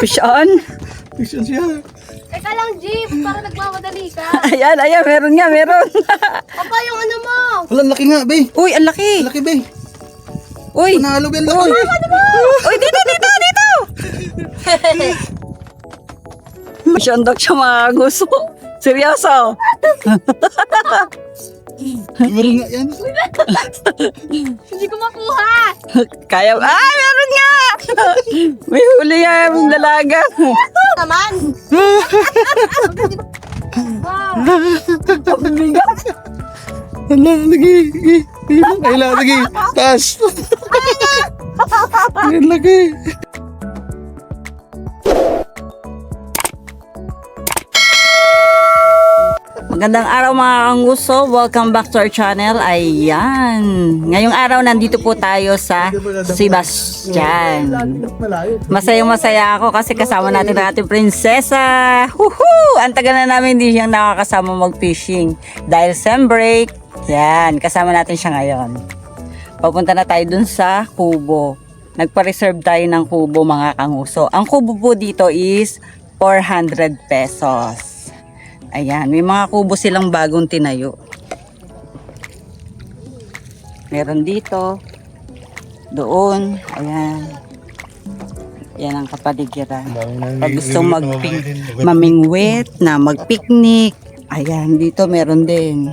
Fish on. Siya. Teka lang, Jeep. Para nagmamadali ka. Ayan, ayan, meron nga, meron. Papa, yung ano mo. Wala, ang laki nga, be. Uy, ang laki. Ang laki, be. Uy, Panalo, be. Ang laki. uy, dito, dito, dito. Fish on daw siya mga gusto. Seryoso. Meron nga yan. Hindi ko makuha. Kaya, ah, meron nga. May huli nga yung dalaga. Naman. wow. Ang bigat. Hala, lagi. Lagi. Lagi. Taas. Ang laki. Magandang araw mga kanguso. Welcome back to our channel. Ayan. Ngayong araw nandito po tayo sa Sebastian. Masayang masaya ako kasi kasama natin ang ating prinsesa. Woohoo! Ang tagal na namin hindi siyang nakakasama mag-fishing. Dahil sem break, yan, kasama natin siya ngayon. Papunta na tayo dun sa kubo. Nagpa-reserve tayo ng kubo mga kanguso. Ang kubo po dito is 400 pesos. Ayan, may mga kubo silang bagong tinayo. Meron dito, doon, ayan. Yan ang kapaligiran. Pag gusto mag mamingwit na mag-picnic, ayan, dito meron din.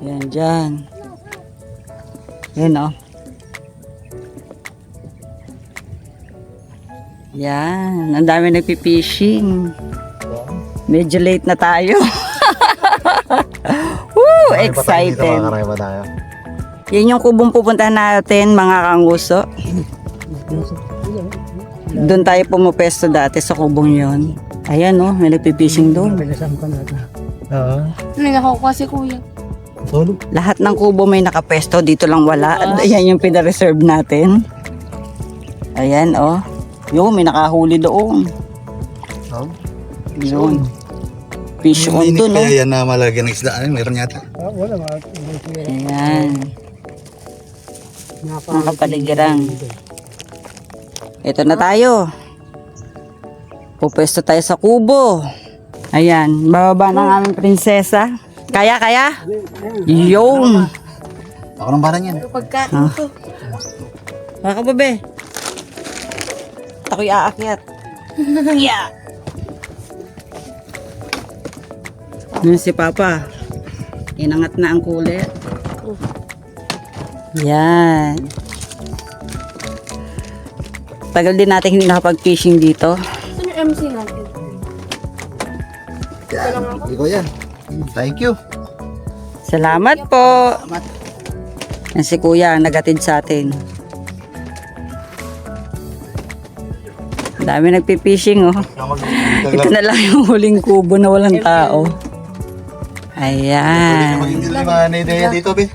Yan, dyan. Yan, oh. Yan, ang dami nagpipishing. Medyo late na tayo. Woo, excited. Pa tayo. Yan yung kubong pupuntahan natin, mga kanguso. Doon tayo pumupesto dati sa kubong yon. Ayan oh, may nagpipishing doon. Oo. Nangyakuha si kuya. Lahat ng kubo may nakapesto, dito lang wala. Ayan yung pina-reserve natin. Ayan oh. Yo, may nakahuli doon. Oo. Yun. Fish on to, no? kaya yan na malagyan ng isda. Ay, meron yata. Ayan. Ang kapaligiran. Ito na tayo. Pupesto tayo sa kubo. Ayan, bababa ng aming prinsesa. Kaya, kaya? Yung. Ako nang barang yan. Pagka, Ah. Baka ba, be? Ako'y aakyat. yeah. Yun si Papa. Inangat na ang kulit. Yan. Tagal din natin hindi nakapag-fishing dito. saan yung MC natin? Yan. Ikaw yan. Thank you. Salamat po. Yan si Kuya ang nagatid sa atin. Ang Dami nagpipishing oh. Ito na lang yung huling kubo na walang tao. Ayan. Dito, be.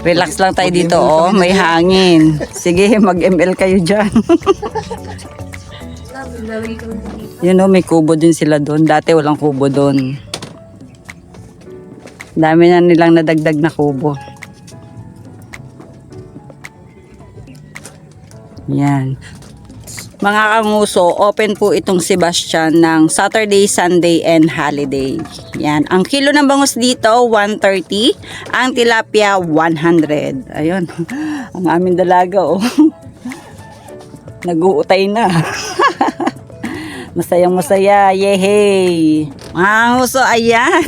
Relax lang tayo dito oh. May hangin. Sige, mag-ML kayo dyan. Yun oh, may kubo din sila doon. Dati walang kubo doon. Dami na nilang nadagdag na kubo. Yan. Mga kanguso, open po itong Sebastian ng Saturday, Sunday, and holiday. Yan. Ang kilo ng bangus dito, 130. Ang tilapia, 100. Ayun. Ang aming dalaga, oh. Nag-uutay na. Masayang masaya. Yehey! Mga nguso, ayan.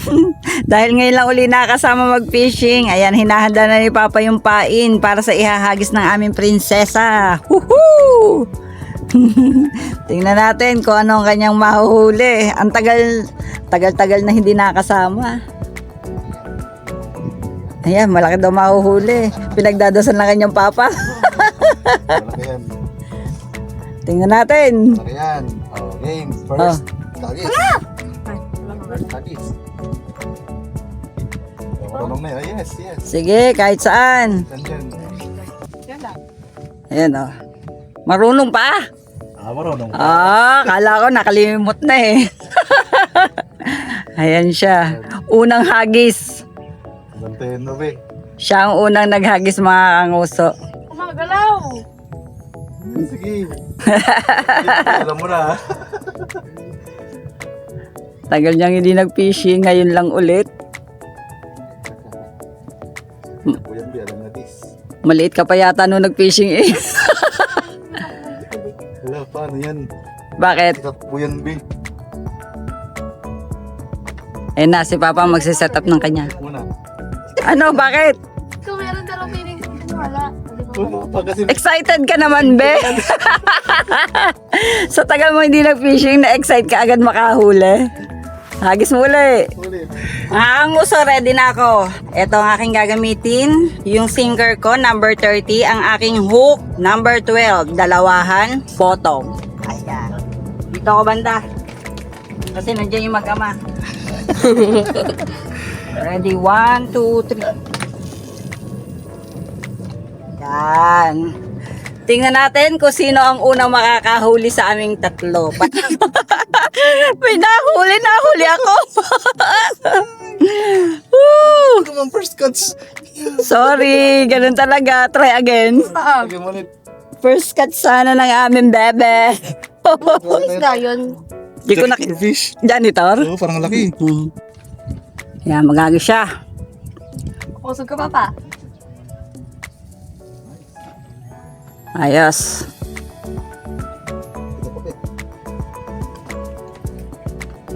Dahil ngayon lang uli nakasama mag-fishing, ayan, hinahanda na ni Papa yung pain para sa ihahagis ng aming prinsesa. Woohoo! Tingnan natin kung ano ang kanyang mahuhuli. Ang tagal, tagal-tagal na hindi nakasama. Ayan, malaki daw mahuhuli. Pinagdadasan ng kanyang papa. Malaki yan. Tingnan natin. Malaki yan. Oh, game. First. Tagis. First tagis. Marunong na yun. Yes, yes. Sige, kahit saan. Ayan o. Marunong pa. Ah, marunong. Ah, kala ko nakalimot na eh. Ayan siya. Unang hagis. Nanteno, be. Siya ang unang naghagis mga kanguso. Kumagalaw. Sige. Alam mo na. Tagal niyang hindi nag-fishing, ngayon lang ulit. Na. Maliit ka pa yata nung nag-fishing eh. Paano yan? Bakit? Sikat po yan, B. Eh na, si Papa magsiset up ng kanya. Muna. Ano, bakit? Kung meron daw feeling wala. Pa kasi. Excited ka naman, be? Sa tagal mo hindi nag-fishing, na-excite ka agad makahuli. Hagis muli. Ah, ang uso, ready na ako. Ito ang aking gagamitin. Yung sinker ko, number 30. Ang aking hook, number 12. Dalawahan, bottom. Ayan. Dito ako banda. Kasi nandiyan yung mag-ama. ready, one, two, three. Yan. Tingnan natin kung sino ang unang makakahuli sa aming tatlo. May nahuli, nahuli ako. Woo! Come on, first cuts. Sorry, ganun talaga. Try again. Lagi mo ulit. First cut sana ng aming bebe. Isda yun. Di ko nak... Fish. Janitor? Oo, parang laki. Hmm. Yan, magagi siya. Kusog ka pa pa. Ayos.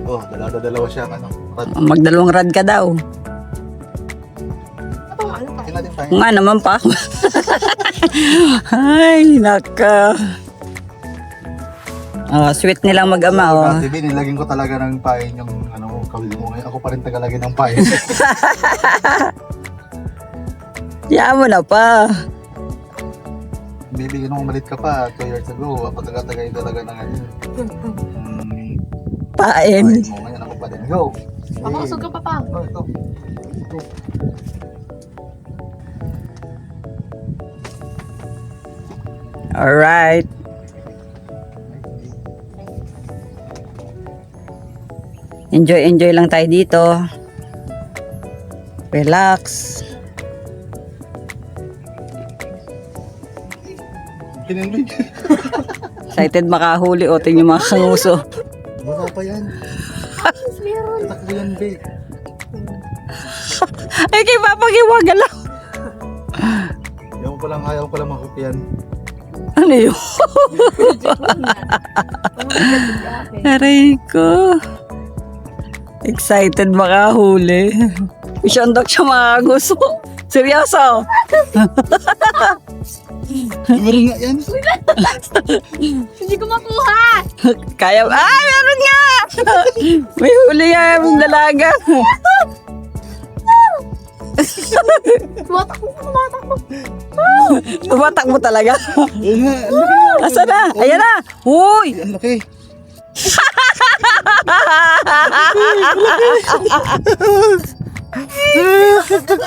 Oh, dalawa-dalawa siya. Ano? Rad. Magdalawang rad ka daw. Ano ano? Tingnan natin tayo. Nga naman pa. Ay, naka. Oh, sweet nilang mag-ama, oh. Dati, B, nilagyan ko talaga ng pain yung ano, kawil mo. Ngayon ako pa rin tagalagay ng pain. Yan mo na pa. Bibigyan mo malit ka pa, 2 years ago. Ako taga-tagay talaga ng ano. Pain. pain mo. Ngayon ako pa din. Go! Ako kusog ka pa pa. Oh, ito. Ito. Alright. Enjoy, enjoy lang tayo dito. Relax. Excited makahuli o tingin yung mga kanguso. Pa yan. Meron. Tatakbo yan, babe. Ay, kay Papa Giwaga lang. Ayaw ko lang, ayaw ko lang mahook yan. Ano yun? Aray ko. Excited makahuli. Isyandok siya mga gusto. Seryoso. Meron nga yan. Hindi ko makuha. Kaya, ah, meron nga! May huli nga yung dalaga. Tumatakbo, tumatakbo. Tumatakbo talaga. Ayun nga, ang laki. Asa na? Ayan na. Uy! Ang laki.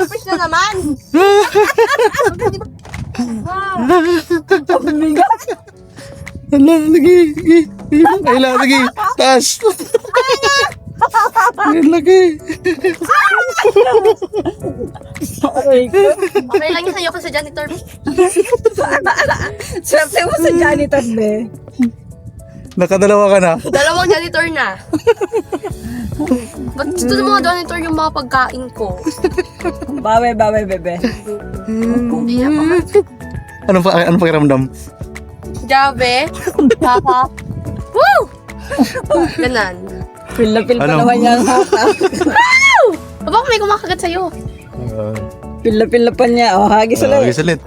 Fish na naman. Bigat. Ala, lagi. Lagi. Ay, la, lagi. Taas. Ang laki. Okay lang yun sa'yo kasi janitor. Swerte mo sa janitor, be. Nakadalawa ka na. Dalawang janitor na. Ba't gusto ng mga janitor yung mga pagkain ko? Bawe, bawe, bebe. Hindi na pa. Ano pa, ano pakiramdam? Jabe. Papa. Woo! Ganan. Feel na feel pa Ano? naman yung hata. Aba, may kumakagat sa'yo. Uh, na pa niya. Oh, hagis ulit. salit.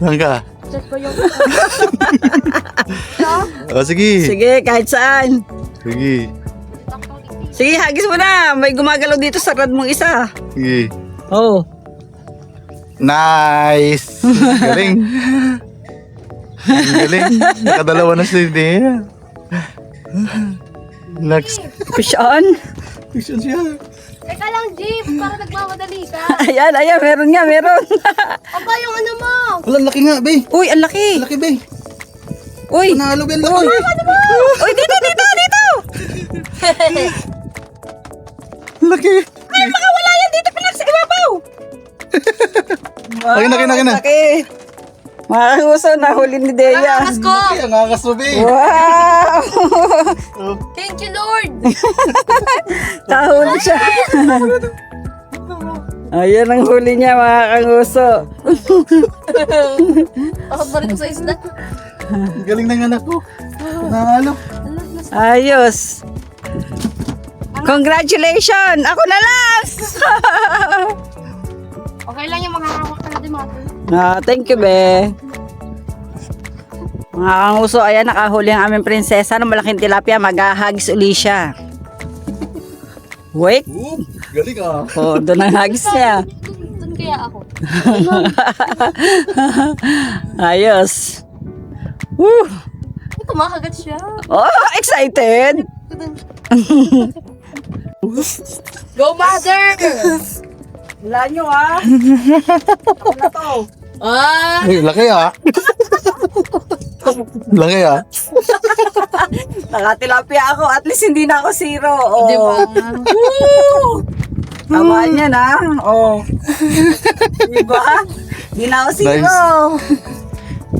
Saan ka? Check ko yung... Oh, sige. Sige, kahit saan. Sige. Sige, hagis mo na. May gumagalaw dito sa rad mong isa. Sige. Oh. Nice! Galing. Ang Galing. Nakadalawa na si Dea. Next. Fish on. Fiction siya. Teka lang, Jeep. Para nagmamadali ka. Ayan, ayan, meron nga, meron. Aba, yung ano mo. Wala, laki nga, be. Uy, ang laki. Laki, be. Uy. Panalo, be. Laki. Uy, dito, dito, dito. Laki. Ay, makawala yan dito pala sa ibabaw. Akin na, akin na, na. Laki. Mga kanguso, nahuli ni Dea. Angas ko! Ang angas mo, be. Wow! Thank you, Lord! Kahuli siya. Ayan ang huli niya mga kanguso. Bakit ba rin sa isda? Galing ng anak ko. Nanalo. Ayos. Congratulations! Ako na lang! Okay lang yung mga tol. Ah, thank you, be. Mga kanguso, ayan, nakahuli ang aming prinsesa ng malaking tilapia. Mag-ahagis uli siya. Wait. Oh, galing ah. Oh, doon ang hagis niya. Doon kaya ako. Ayos. Woo! Ay, kumakagat siya. Oh, excited! Go, mother! Wala nyo ah. Ako na to. Ah! Ay, laki ah. laki ah. Nakatilapia ako. At least hindi na ako zero. Oh. Di ba? Woo! Tama niya na. Oh. Di ba? Hindi na ako zero.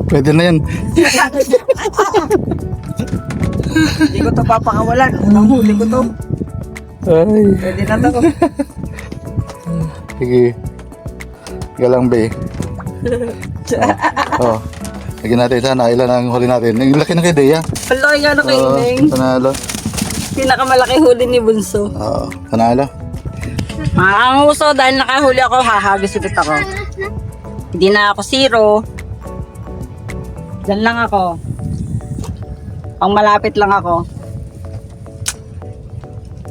Pwede na yan. Hindi ko to papakawalan. Unang huli ko to. Ay. Pwede na to. Sige. Galang be. oh. Lagyan natin sana. Ilan ang huli natin? Ang laki na kay Dea. Nga no kay Oo, Ining. panalo. Pinakamalaki huli ni Bunso. Oo, panalo. Mga kanguso, dahil nakahuli ako, hahagis ulit ako. Hindi na ako zero. Diyan lang ako. Pang malapit lang ako.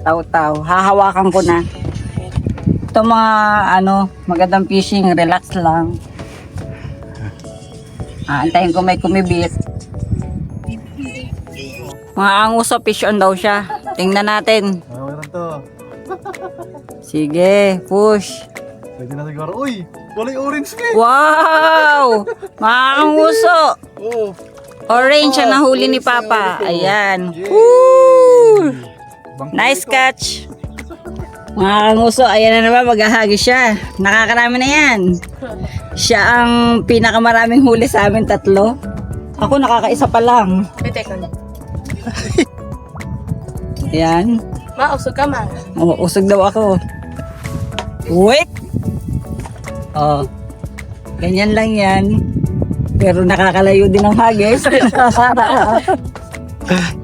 Taw-taw. Hahawakan ko na. Ito mga, ano, magandang fishing. Relax lang. Ah, antayin ko may kumibit. Mga kanguso, fish on daw siya. Tingnan natin. Ah. Sige, push. Pwede na siguro. Uy, walay orange be. Wow! Makanguso! Oh. Orange ang nahuli ni Papa. Ayan. Woo! Nice catch. Mga kanguso, ayan na naman, maghahagi siya. Nakakarami na yan. Siya ang pinakamaraming huli sa amin tatlo. Ako nakakaisa pa lang. Na. Ayan. Ma, usog ka ma. Oh, usog daw ako. Wait! Oh. Ganyan lang yan. Pero nakakalayo din ang hagis.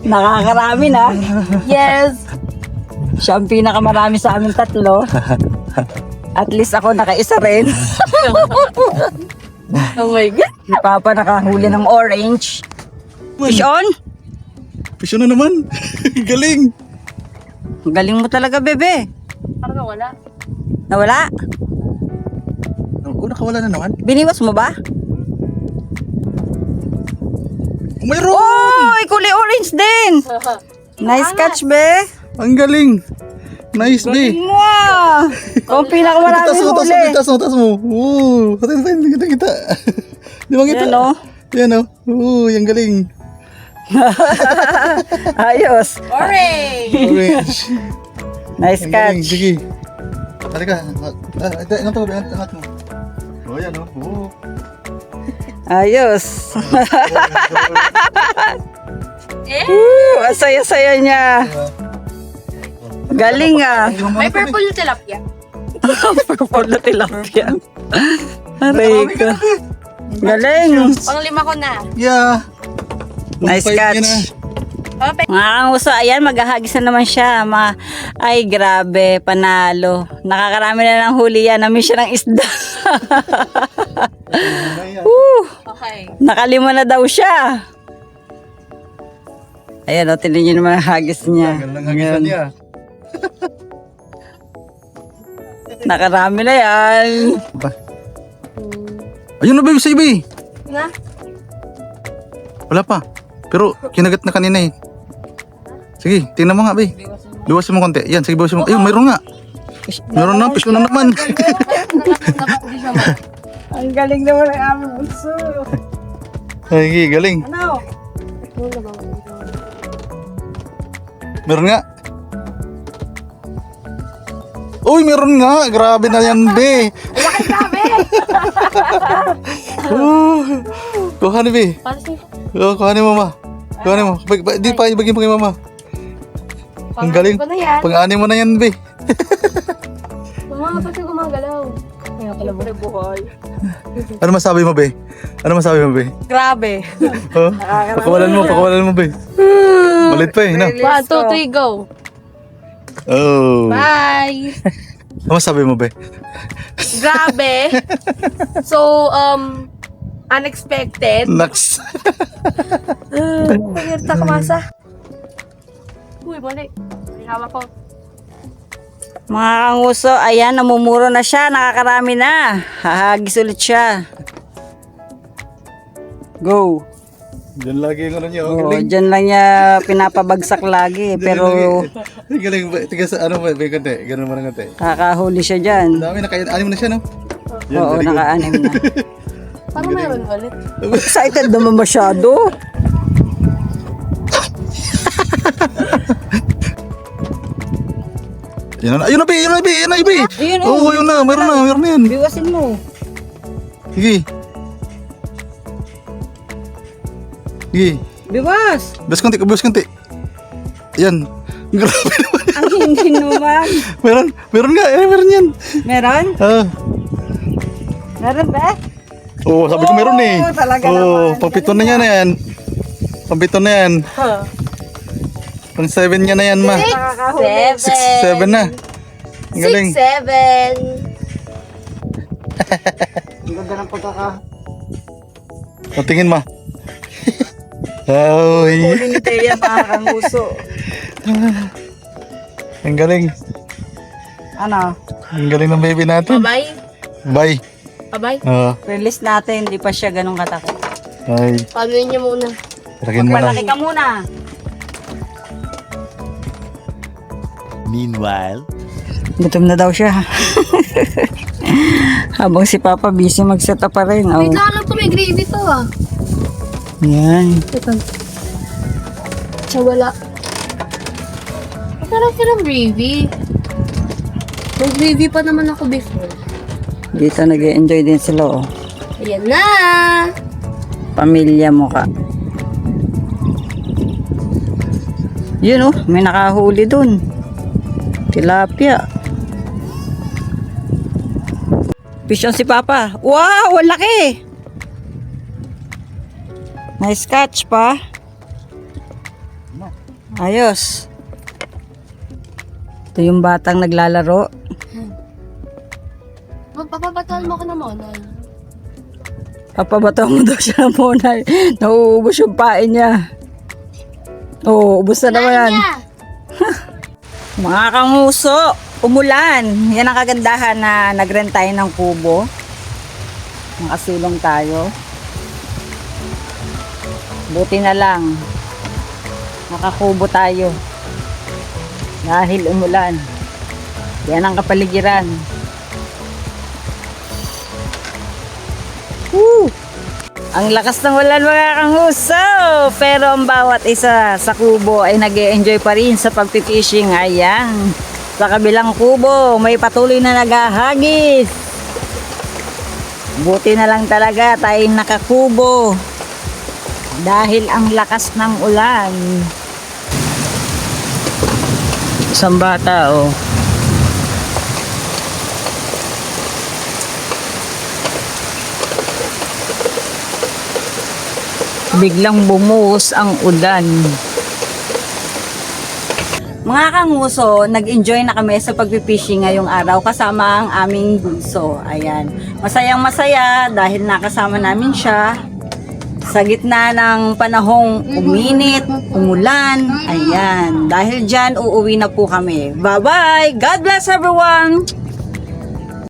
Nakakarami na. Yes! Siya ang pinakamarami sa amin tatlo. At least ako nakaisa rin. Oh my God! Si Papa nakahuli ng orange. Fish on? Fish na naman. Galing. Ang Galing mo talaga, bebe. Parang wala. Nawala? Oh, nakawala na naman. Biniwas mo ba? Mayroon! Oh, kulay orange din. Nice catch, be. Ang galing. Nice be. Galing mo ah. Kung pinakamarami mo, taas mo, huli. taas mo, taas mo. Oo, patay na tayo, hindi kita kita. Di ba kita? Yan oh. Yan o. Oo, yung galing. Ayos. Orange! Orange. Nice Ang galing. catch. Sige. Halika. Ah, ito, angat mo, angat angat mo. Oh, yan o. Oo. Ayos. Eh? Woo, ang saya-saya niya. Galing ah. May purple na tilapia. Purple na tilapia. Aray ka. Galing. Pang lima ko na. Yeah. Nice catch. Okay. Mga kanguso, ayan, maghahagis na naman siya. Ma Ay, grabe, panalo. Nakakarami na ng huli yan. Namiss siya ng isda. Woo, Okay. nakalima na daw siya. Ayan, o, tinan niyo naman ang hagis niya. Lang hagisan niya. Nakarami na yan. Ba? Ayun na ba yung sa iba eh? Na? Wala pa. Pero kinagat na kanina eh. Sige, tingnan mo nga, be. Luwasin mo konti. Yan, sige, luwasin mo. Ayun, mayroon nga. Meron na, fish na naman. Ang galing naman ang aming bunso. Ay, galing. Ano? Meron nga. Uy, meron nga. Grabe na yan, be. Laki grabe! Oh, kuhanin, be. Oh, kuhanin mo, ma. Kuhanin mo. Di pa, ibagin mo kay mama. Ang galing. ko na yan. Pang-ani mo na yan, be. Mama, ba't ka gumagalaw? Kaya pala mo. buhay. Ano masabi mo, be? Ano masabi mo, be? Grabe. Oh, pakawalan mo, pakawalan mo, be. Malit pa eh, no? One, two, three, go. Oh. Bye. Ano masabi mo, be? Grabe. So, um, unexpected. Naks. Pagirta ka, masa. Uy, mali. May hawak ko. Mga kanguso, ayan, namumuro na siya, nakakarami na. Hahagis ulit siya. Go. Diyan lagi yung ano niya. Oh, dyan lang niya pinapabagsak lagi. Pero Ang galing ba? Tiga sa ano ba? Be, kante. Ganun mo na kante. kakahuli siya dyan. Ang dami, naka-anim na siya, no? Yan, Oo, good. naka-anim na. Parang meron ulit. Excited naman masyado. Yan na, ayun na, be, ayun na, be, ayun na, be. Ayun, Oo, oh. yun na, meron na, meron na yan. Biwasin mo. Sige. Sige. Biwas. Bes konti, bes konti. Yan. Grabe naman. Ang hindi naman. Meron, meron nga, eh, meron yan. Meron? Meron ba? Oo, sabi ko meron eh. Oo, talaga Oo, naman. pampito na yan, yan. Pampito na yan. Pang seven niya na yan, ma. Nakakahuli. Six, seven na. Ang galing. Six, seven. Ang ganda ng pagkaka... O, tingin, ma. Ay, Huli ni Teya, mga kanguso. ang galing. Ano? Ang galing ng baby natin. Bye. Bye. Bye. Oo. Release natin, hindi pa siya ganun katakot. ay, Paano niyo muna? rakin mo na. Malaki ka muna. Meanwhile, Gutom na daw siya. Habang si Papa busy mag-set up pa rin. Oh. Wait lang to, may gravy to ah. Yan. Ito. Siya wala. Parang ka ng gravy. May gravy pa naman ako before. Dito nag enjoy din sila. Oh. Ayan na! Pamilya mo ka. Yun oh, may nakahuli dun. Tilapia. Fish si Papa. Wow, ang laki! Nice catch pa. Ayos. Ito yung batang naglalaro. Magpapabataan mo ako na monay. Papabato mo daw siya ng monay. Nauubos yung pain niya. Oo, ubos na naman yan. Mga kanguso, umulan. Yan ang kagandahan na nagrent tayo ng kubo. Nakasulong tayo. Buti na lang. Nakakubo tayo. Dahil umulan. Yan ang kapaligiran. Ang lakas ng ulan mga kanguso! Pero ang bawat isa sa kubo ay nag enjoy pa rin sa pagpipishing. Ayan. Sa kabilang kubo, may patuloy na naghahagis. Buti na lang talaga tayong nakakubo. Dahil ang lakas ng ulan. Isang bata, oh. Biglang bumuhos ang ulan. Mga kanguso, nag-enjoy na kami sa pagpipishing ngayong araw kasama ang aming bunso. Ayan. Masayang masaya dahil nakasama namin siya sa gitna ng panahong uminit, umulan. Ayan. Dahil dyan, uuwi na po kami. Bye-bye! God bless everyone!